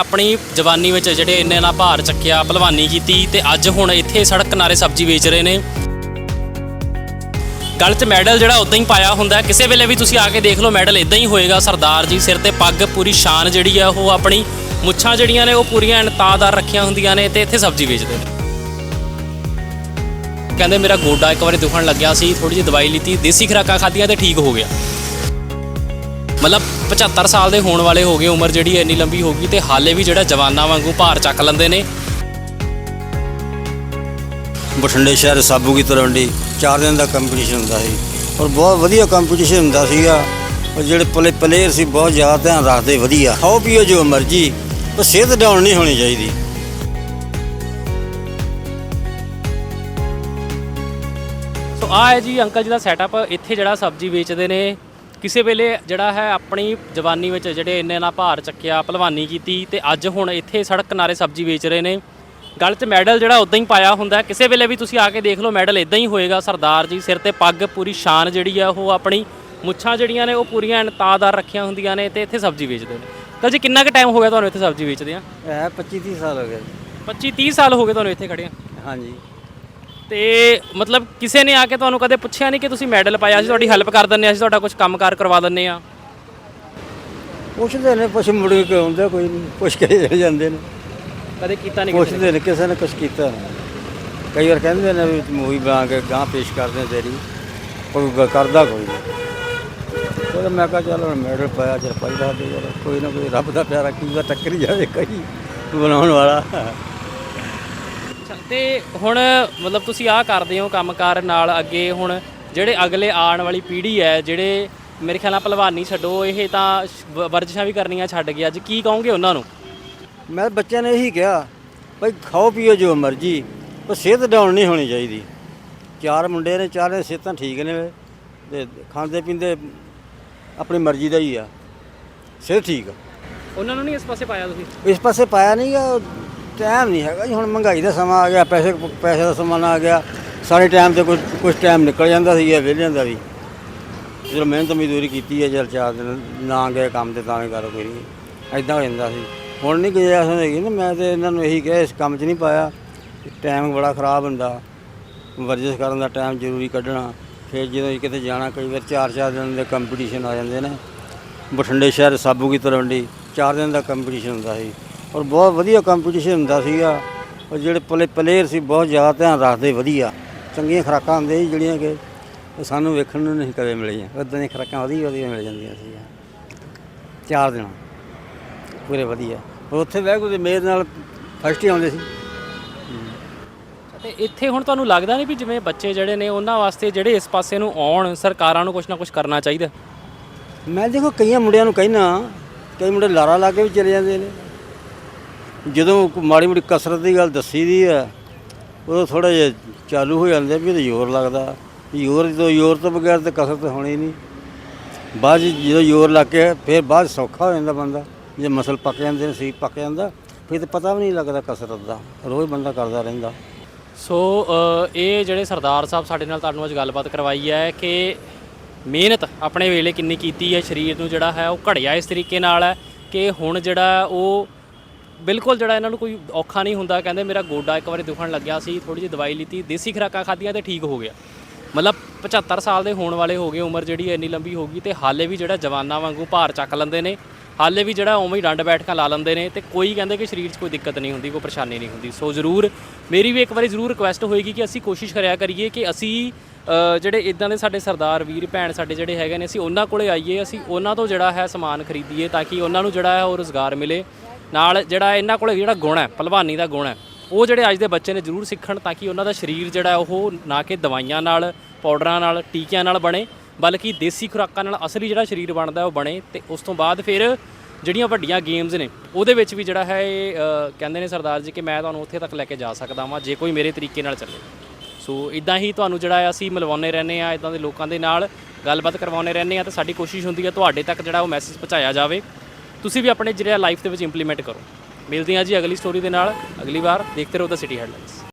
ਆਪਣੀ ਜਵਾਨੀ ਵਿੱਚ ਜਿਹੜੇ ਇੰਨੇ ਨਾਲ ਭਾਰ ਚੱਕਿਆ, ਭਲਵਾਨੀ ਕੀਤੀ ਤੇ ਅੱਜ ਹੁਣ ਇੱਥੇ ਸੜਕ ਕਿਨਾਰੇ ਸਬਜ਼ੀ ਵੇਚ ਰਹੇ ਨੇ। ਗਲ 'ਚ ਮੈਡਲ ਜਿਹੜਾ ਉਦਾਂ ਹੀ ਪਾਇਆ ਹੁੰਦਾ, ਕਿਸੇ ਵੇਲੇ ਵੀ ਤੁਸੀਂ ਆ ਕੇ ਦੇਖ ਲਓ, ਮੈਡਲ ਇਦਾਂ ਹੀ ਹੋਏਗਾ, ਸਰਦਾਰ ਜੀ ਸਿਰ ਤੇ ਪੱਗ, ਪੂਰੀ ਸ਼ਾਨ ਜਿਹੜੀ ਆ, ਉਹ ਆਪਣੀ ਮੁੱਛਾਂ ਜਿਹੜੀਆਂ ਨੇ, ਉਹ ਪੂਰੀਆਂ ਇਨਤਾਦਾਰ ਰੱਖੀਆਂ ਹੁੰਦੀਆਂ ਨੇ ਤੇ ਇੱਥੇ ਸਬਜ਼ੀ ਵੇਚਦੇ ਨੇ। ਕਹਿੰਦੇ ਮੇਰਾ ਗੋਡਾ ਇੱਕ ਵਾਰੀ ਦੁਖਣ ਲੱਗਿਆ ਸੀ ਥੋੜੀ ਜਿਹੀ ਦਵਾਈ ਲਿੱਤੀ, ਦੇਸੀ ਖੁਰਾਕਾਂ ਖਾਧੀਆਂ ਤੇ ਠੀਕ ਹੋ ਗਿਆ। ਮਤਲਬ 75 ਸਾਲ ਦੇ ਹੋਣ ਵਾਲੇ ਹੋ ਗਏ ਉਮਰ ਜਿਹੜੀ ਇੰਨੀ ਲੰਬੀ ਹੋ ਗਈ ਤੇ ਹਾਲੇ ਵੀ ਜਿਹੜਾ ਜਵਾਨਾਂ ਵਾਂਗੂ ਭਾਰ ਚੱਕ ਲੈਂਦੇ ਨੇ। ਬਠਿੰਡੇ ਸ਼ਹਿਰ ਸਾਬੂ ਕੀ ਤਲਵੰਡੀ ਚਾਰ ਦਿਨ ਦਾ ਕੰਪੀਟੀਸ਼ਨ ਹੁੰਦਾ ਸੀ ਔਰ ਬਹੁਤ ਵਧੀਆ ਕੰਪੀਟੀਸ਼ਨ ਹੁੰਦਾ ਸੀਗਾ। ਔਰ ਜਿਹੜੇ ਪਲੇ ਪਲੇਅਰ ਸੀ ਬਹੁਤ ਜ਼ਿਆਦਾ ਧਿਆਨ ਰੱਖਦੇ ਵਧੀਆ। ਖਾਓ ਪੀਓ ਜੋ ਮਰਜ਼ੀ ਪਰ ਸਿਹਤ ਡਾਊਨ ਨਹੀਂ ਹੋਣੀ ਚਾਹੀਦੀ। ਸੋ ਆ ਹੈ ਜੀ ਅੰਕਲ ਜੀ ਦਾ ਸੈਟਅਪ ਇੱਥੇ ਜਿਹੜਾ ਸਬਜ਼ੀ ਵੇਚਦੇ ਨੇ ਕਿਸੇ ਵੇਲੇ ਜਿਹੜਾ ਹੈ ਆਪਣੀ ਜਵਾਨੀ ਵਿੱਚ ਜਿਹੜੇ ਇੰਨੇ ਨਾਲ ਭਾਰ ਚੱਕਿਆ ਭਲਵਾਨੀ ਕੀਤੀ ਤੇ ਅੱਜ ਹੁਣ ਇੱਥੇ ਸੜਕ ਕਿਨਾਰੇ ਸਬਜ਼ੀ ਵੇਚ ਰਹੇ ਨੇ। ਗਲ 'ਚ ਮੈਡਲ ਜਿਹੜਾ ਉਦਾਂ ਹੀ ਪਾਇਆ ਹੁੰਦਾ। ਕਿਸੇ ਵੇਲੇ ਵੀ ਤੁਸੀਂ ਆ ਕੇ ਦੇਖ ਲਓ ਮੈਡਲ ਇਦਾਂ ਹੀ ਹੋਏਗਾ। ਸਰਦਾਰ ਜੀ ਸਿਰ ਤੇ ਪੱਗ ਪੂਰੀ ਸ਼ਾਨ ਜਿਹੜੀ ਆ ਉਹ ਆਪਣੀ ਮੁੱਛਾਂ ਜਿਹੜੀਆਂ ਨੇ ਉਹ ਪੂਰੀਆਂ ਇਨਤਾਦਾਰ ਰੱਖੀਆਂ ਹੁੰਦੀਆਂ ਨੇ ਤੇ ਇੱਥੇ ਸਬਜ਼ੀ ਵੇਚਦੇ ਨੇ। ਤਾਂ ਜੀ ਕਿੰਨਾ ਕੁ ਟਾਈਮ ਹੋ ਗਿਆ ਤੁਹਾਨੂੰ ਇੱਥੇ ਸਬਜ਼ੀ ਵੇਚਦੇ ਆ ਇਹ 25 30 ਸਾਲ ਹੋ ਗਏ। 25 30 ਸਾਲ ਹੋ ਗਏ ਤੁਹਾਨੂੰ ਇੱਥੇ ਖੜੇ ਆ। ਹਾਂਜੀ। ਤੇ ਮਤਲਬ ਕਿਸੇ ਨੇ ਆ ਕੇ ਤੁਹਾਨੂੰ ਕਦੇ ਪੁੱਛਿਆ ਨਹੀਂ ਕਿ ਤੁਸੀਂ ਮੈਡਲ ਪਾਇਆ ਸੀ ਤੁਹਾਡੀ ਹੈਲਪ ਕਰ ਦਿੰਨੇ ਆ ਅਸੀਂ ਤੁਹਾਡਾ ਕੁਝ ਕੰਮਕਾਰ ਕਰਵਾ ਦਿੰਨੇ ਆ? ਪੁੱਛਦੇ ਨੇ ਪੁੱਛ ਮੁੜ ਕੇ ਆਉਂਦਾ ਕੋਈ ਨਹੀਂ ਪੁੱਛ ਕੇ ਚਲੇ ਜਾਂਦੇ ਨੇ। ਕਦੇ ਕੀਤਾ ਨਹੀਂ ਕਿਸੇ ਨੇ? ਪੁੱਛਦੇ ਨੇ ਕਿਸੇ ਨੇ ਕੁਛ ਕੀਤਾ ਕਈ ਵਾਰ ਕਹਿੰਦੇ ਨੇ ਵੀ ਮੂਵੀ ਬਣਾ ਕੇ ਗਾਂ ਪੇਸ਼ ਕਰਦੇ ਹਾਂ ਤੇਰੀ ਕੋਈ ਗ- ਕਰਦਾ ਕੋਈ ਨਹੀਂ ਚਲੋ ਮੈਂ ਕਿਹਾ ਚੱਲ ਹੁਣ ਮੈਡਲ ਪਾਇਆ ਚਲ ਪਾਈ ਦਾ ਦੇ ਯਾਰ ਕੋਈ ਨਾ ਕੋਈ ਰੱਬ ਦਾ ਪਿਆਰਾ ਕੀ ਵਾ ਟੱਕਰ ਜਾਵੇ ਕਈ ਬਣਾਉਣ ਵਾਲਾ। ਤੇ ਹੁਣ ਮਤਲਬ ਤੁਸੀਂ ਆਹ ਕਰਦੇ ਹੋ ਕੰਮਕਾਰ ਨਾਲ ਅੱਗੇ ਹੁਣ ਜਿਹੜੇ ਅਗਲੇ ਆਉਣ ਵਾਲੀ ਪੀੜ੍ਹੀ ਹੈ ਜਿਹੜੇ ਮੇਰੇ ਖਿਆਲ ਨਾਲ ਭਲਵਾਨੀ ਛੱਡੋ ਇਹ ਤਾਂ ਵ- ਵਰਜਿਸ਼ਾਂ ਵੀ ਕਰਨੀਆਂ ਛੱਡ ਗਿਆ ਅੱਜ ਕੀ ਕਹੋਗੇ ਉਹਨਾਂ ਨੂੰ? ਮੈਂ ਬੱਚਿਆਂ ਨੇ ਇਹੀ ਕਿਹਾ ਭਾਈ ਖਾਓ ਪੀਓ ਜੋ ਮਰਜ਼ੀ ਪਰ ਸਿਹਤ ਡਾਊਨ ਨਹੀਂ ਹੋਣੀ ਚਾਹੀਦੀ। ਚਾਰ ਮੁੰਡੇ ਨੇ ਚਾਰੇ ਸਿਹਤਾਂ ਠੀਕ ਨੇ ਤੇ ਖਾਂਦੇ ਪੀਂਦੇ ਆਪਣੀ ਮਰਜ਼ੀ ਦਾ ਹੀ ਆ। ਸਿਹਤ ਠੀਕ ਆ। ਉਹਨਾਂ ਨੂੰ ਨਹੀਂ ਇਸ ਪਾਸੇ ਪਾਇਆ ਤੁਸੀਂ? ਇਸ ਪਾਸੇ ਪਾਇਆ ਨਹੀਂ ਗਾ ਟਾਈਮ ਨਹੀਂ ਹੈਗਾ ਜੀ, ਹੁਣ ਮਹਿੰਗਾਈ ਦਾ ਸਮਾਂ ਆ ਗਿਆ, ਪੈਸੇ ਪੈਸੇ ਦਾ ਸਮਾਂ ਆ ਗਿਆ। ਸਾਰੇ ਟਾਈਮ ਤੇ ਕੁਝ ਕੁਝ ਟਾਈਮ ਨਿਕਲ ਜਾਂਦਾ ਸੀ ਵਿਹਲਿਆਂ ਦਾ ਵੀ ਜਦੋਂ ਮਿਹਨਤ ਮਜ਼ਦੂਰੀ ਕੀਤੀ ਹੈ, ਚਲ ਚਾਰ ਦਿਨ ਨਾ ਗਏ ਕੰਮ ਤੇ, ਤਾਂ ਵੀ ਕਰੋ ਕੋਈ ਨਹੀਂ। ਐਦਾਂ ਹੋ ਜਾਂਦਾ ਸੀ। ਹੁਣ ਨਹੀਂ ਗਿਆ ਹੈਗੀ ਨਾ ਮੈਂ ਤੇ ਇਹਨਾਂ ਨੂੰ ਇਹੀ ਕਿਹਾ, ਇਸ ਕੰਮ 'ਚ ਨਹੀਂ ਪਾਇਆ। ਟਾਈਮ ਬੜਾ ਖਰਾਬ ਹੁੰਦਾ। ਵਰਜਿਸ਼ ਕਰਨ ਦਾ ਟਾਈਮ ਜ਼ਰੂਰੀ ਕੱਢਣਾ। ਫਿਰ ਜਦੋਂ ਕਿਤੇ ਜਾਣਾ, ਕਈ ਵਾਰ ਚਾਰ ਚਾਰ ਦਿਨ ਦੇ ਕੰਪੀਟੀਸ਼ਨ ਆ ਜਾਂਦੇ ਨੇ। ਬਠਿੰਡੇ ਸ਼ਹਿਰ ਸਾਬੂ ਕੀ ਤਲਵੰਡੀ, ਚਾਰ ਦਿਨ ਦਾ ਕੰਪੀਟੀਸ਼ਨ ਹੁੰਦਾ ਸੀ। ਔਰ ਬਹੁਤ ਵਧੀਆ ਕੰਪੀਟੀਸ਼ਨ ਹੁੰਦਾ ਸੀਗਾ। ਔਰ ਜਿਹੜੇ ਪਲੇ ਪਲੇਅਰ ਸੀ ਬਹੁਤ ਜ਼ਿਆਦਾ ਧਿਆਨ ਰੱਖਦੇ ਵਧੀਆ। ਚੰਗੀਆਂ ਖੁਰਾਕਾਂ ਹੁੰਦੀਆਂ ਸੀ ਜਿਹੜੀਆਂ ਕਿ ਸਾਨੂੰ ਵੇਖਣ ਨੂੰ ਨਹੀਂ ਕਦੇ ਮਿਲੀਆਂ। ਉਦਾਂ ਦੀਆਂ ਖੁਰਾਕਾਂ ਵਧੀਆ ਵਧੀਆ ਮਿਲ ਜਾਂਦੀਆਂ ਸੀ ਚਾਰ ਦਿਨ। ਪੂਰੇ ਵਧੀਆ। ਔਰ ਉੱਥੇ ਬਹਿ ਕੇ ਮੇਰ ਨਾਲ ਫਸਟ ਹੀ ਆਉਂਦੇ ਸੀ। ਤੇ ਇੱਥੇ ਹੁਣ ਤੁਹਾਨੂੰ ਲੱਗਦਾ ਨਹੀਂ ਵੀ ਜਿਵੇਂ ਬੱਚੇ ਜਿਹੜੇ ਨੇ ਉਹਨਾਂ ਵਾਸਤੇ ਜਿਹੜੇ ਇਸ ਪਾਸੇ ਨੂੰ ਆਉਣ ਸਰਕਾਰਾਂ ਨੂੰ ਕੁਝ ਨਾ ਕੁਝ ਕਰਨਾ ਚਾਹੀਦਾ? ਮੈਂ ਦੇਖੋ ਕਈਆਂ ਮੁੰਡਿਆਂ ਨੂੰ ਕਹਿਣਾ ਕਈ ਮੁੰਡੇ ਲਾਰਾ ਲਾ ਕੇ ਵੀ ਚਲੇ ਜਾਂਦੇ ਨੇ। ਜਦੋਂ ਕੋਈ ਮਾੜੀ ਮੋਟੀ ਕਸਰਤ ਦੀ ਗੱਲ ਦੱਸੀ ਦੀ ਆ ਉਦੋਂ ਥੋੜਾ ਜਿਹਾ ਚਾਲੂ ਹੋ ਜਾਂਦੇ ਵੀ ਇਹਦੇ ਜ਼ੋਰ ਲੱਗਦਾ। ਜ਼ੋਰ ਜਦੋਂ ਜ਼ੋਰ ਤੋਂ ਬਗੈਰ ਤਾਂ ਕਸਰਤ ਹੋਣੀ ਨਹੀਂ। ਬਾਅਦ 'ਚ ਜਦੋਂ ਜ਼ੋਰ ਲੱਗ ਕੇ ਫਿਰ ਬਾਅਦ 'ਚ ਸੌਖਾ ਹੋ ਜਾਂਦਾ ਬੰਦਾ। ਜੇ ਮਸਲ ਪੱਕ ਜਾਂਦੇ ਨੇ ਸਰੀਰ ਪੱਕ ਜਾਂਦਾ ਫਿਰ ਤਾਂ ਪਤਾ ਵੀ ਨਹੀਂ ਲੱਗਦਾ ਕਸਰਤ ਦਾ। ਰੋਜ਼ ਬੰਦਾ ਕਰਦਾ ਰਹਿੰਦਾ। ਸੋ ਅ, ਇਹ ਜਿਹੜੇ ਸਰਦਾਰ ਸਾਹਿਬ ਸਾਡੇ ਨਾਲ ਤੁਹਾਨੂੰ ਅੱਜ ਗੱਲਬਾਤ ਕਰਵਾਈ ਹੈ ਕਿ ਮਿਹਨਤ ਆਪਣੇ ਵੇਲੇ ਕਿੰਨੀ ਕੀਤੀ ਹੈ ਸਰੀਰ ਨੂੰ ਜਿਹੜਾ ਹੈ ਉਹ ਘੜਿਆ ਇਸ ਤਰੀਕੇ ਨਾਲ ਹੈ ਕਿ ਹੁਣ ਜਿਹੜਾ ਉਹ ਬਿਲਕੁਲ ਜਿਹੜਾ ਇਹਨਾਂ ਨੂੰ ਕੋਈ ਔਖਾ ਨਹੀਂ ਹੁੰਦਾ, ਕਹਿੰਦੇ ਮੇਰਾ ਗੋਡਾ ਇੱਕ ਵਾਰੀ ਦੁਖਣ ਲੱਗਿਆ ਸੀ ਥੋੜੀ ਜਿਹੀ ਦਵਾਈ ਲਿੱਤੀ, ਦੇਸੀ ਖੁਰਾਕਾਂ ਖਾਧੀਆਂ ਤੇ ਠੀਕ ਹੋ ਗਿਆ। ਮਤਲਬ 75 ਸਾਲ ਦੇ ਹੋਣ ਵਾਲੇ ਹੋ ਗਏ, ਉਮਰ ਜਿਹੜੀ ਇੰਨੀ ਲੰਬੀ ਹੋ ਗਈ ਤੇ ਹਾਲੇ ਵੀ ਜਿਹੜਾ ਜਵਾਨਾਂ ਵਾਂਗੂ ਭਾਰ ਚੱਕ ਲੈਂਦੇ ਨੇ, ਹਾਲੇ ਵੀ ਜਿਹੜਾ ਉਵੇਂ ਹੀ ਡੰਡ ਬੈਠਕਾਂ ਲਾ ਲੈਂਦੇ ਨੇ ਤੇ ਕੋਈ ਕਹਿੰਦੇ ਕਿ ਸਰੀਰ 'ਚ ਕੋਈ ਦਿੱਕਤ ਨਹੀਂ ਹੁੰਦੀ, ਕੋਈ ਪਰੇਸ਼ਾਨੀ ਨਹੀਂ ਹੁੰਦੀ। ਸੋ ਜ਼ਰੂਰ ਮੇਰੀ ਵੀ ਇੱਕ ਵਾਰੀ ਜ਼ਰੂਰ ਰਿਕੁਐਸਟ ਹੋਏਗੀ ਕਿ ਅਸੀਂ ਕੋਸ਼ਿਸ਼ ਕਰਿਆ ਕਰੀਏ ਕਿ ਅਸੀਂ ਜਿਹੜੇ ਇਦਾਂ ਦੇ ਸਾਡੇ ਸਰਦਾਰ ਵੀਰ, ਭੈਣ ਸਾਡੇ ਜਿਹੜੇ ਹੈਗੇ ਨੇ, ਅਸੀਂ ਉਹਨਾਂ ਕੋਲੇ ਆਈਏ, ਅਸੀਂ ਉਹਨਾਂ ਤੋਂ ਜਿਹੜਾ ਹੈ ਸਮਾਨ ਖਰੀਦੀਏ ਤਾਂ ਕਿ ਉਹਨਾਂ ਨੂੰ ਜਿਹੜਾ ਹੈ ਉਹ ਰੋਜ਼ਗਾਰ ਮਿਲੇ। ਨਾਲ ਜਿਹੜਾ ਇਹਨਾਂ ਕੋਲੇ ਜਿਹੜਾ ਗੁਣ ਹੈ, ਭਲਵਾਨੀ ਦਾ ਗੁਣ ਹੈ, ਉਹ ਜਿਹੜੇ ਅੱਜ ਦੇ ਬੱਚੇ ਨੇ ਜ਼ਰੂਰ ਸਿੱਖਣ ਤਾਂ ਕਿ ਉਹਨਾਂ ਦਾ ਸਰੀਰ ਜਿਹੜਾ ਉਹ ਨਾ ਕਿ ਦਵਾਈਆਂ ਨਾਲ, ਪਾਊਡਰਾਂ ਨਾਲ, ਟੀਕਿਆਂ ਨਾਲ ਬਣੇ, ਬਲਕਿ ਦੇਸੀ ਖੁਰਾਕਾਂ ਨਾਲ ਅਸਲੀ ਜਿਹੜਾ ਸਰੀਰ ਬਣਦਾ ਉਹ ਬਣੇ ਤੇ ਉਸ ਤੋਂ ਬਾਅਦ ਫਿਰ ਜਿਹੜੀਆਂ ਵੱਡੀਆਂ ਗੇਮਸ ਨੇ, ਉਹਦੇ ਵਿੱਚ ਵੀ ਜਿਹੜਾ ਹੈ ਇਹ ਕਹਿੰਦੇ ਨੇ ਸਰਦਾਰ ਜੀ ਕਿ ਮੈਂ ਤੁਹਾਨੂੰ ਉੱਥੇ ਤੱਕ ਲੈ ਕੇ ਜਾ ਸਕਦਾ ਵਾਂ, ਜੇ ਕੋਈ ਮੇਰੇ ਤਰੀਕੇ ਨਾਲ ਚੱਲੇ। ਸੋ ਇਦਾਂ ਹੀ ਤੁਹਾਨੂੰ ਜਿਹੜਾ ਅਸੀਂ ਮਿਲਵਾਉਂਦੇ ਰਹਿੰਦੇ ਆ ਇਦਾਂ ਦੇ ਲੋਕਾਂ ਦੇ ਨਾਲ ਗੱਲਬਾਤ ਕਰਵਾਉਂਦੇ ਰਹਿੰਦੇ ਆ ਤੇ ਸਾਡੀ ਕੋਸ਼ਿਸ਼ ਹੁੰਦੀ ਹੈ ਤੁਹਾਡੇ ਤੱਕ ਜਿਹੜਾ ਉਹ ਮੈਸੇਜ ਪਹੁੰਚਾਇਆ ਜਾਵੇ। ਤੁਸੀਂ ਵੀ ਆਪਣੇ ਜਿਹੜਾ ਲਾਈਫ ਦੇ ਵਿੱਚ ਇੰਪਲੀਮੈਂਟ ਕਰੋ। ਮਿਲਦੇ ਹਾਂ ਜੀ ਅਗਲੀ ਸਟੋਰੀ ਦੇ ਨਾਲ। ਅਗਲੀ ਵਾਰ ਦੇਖਦੇ ਰਹੋ ਦਾ ਸਿਟੀ ਹੈਡਲਾਈਨਸ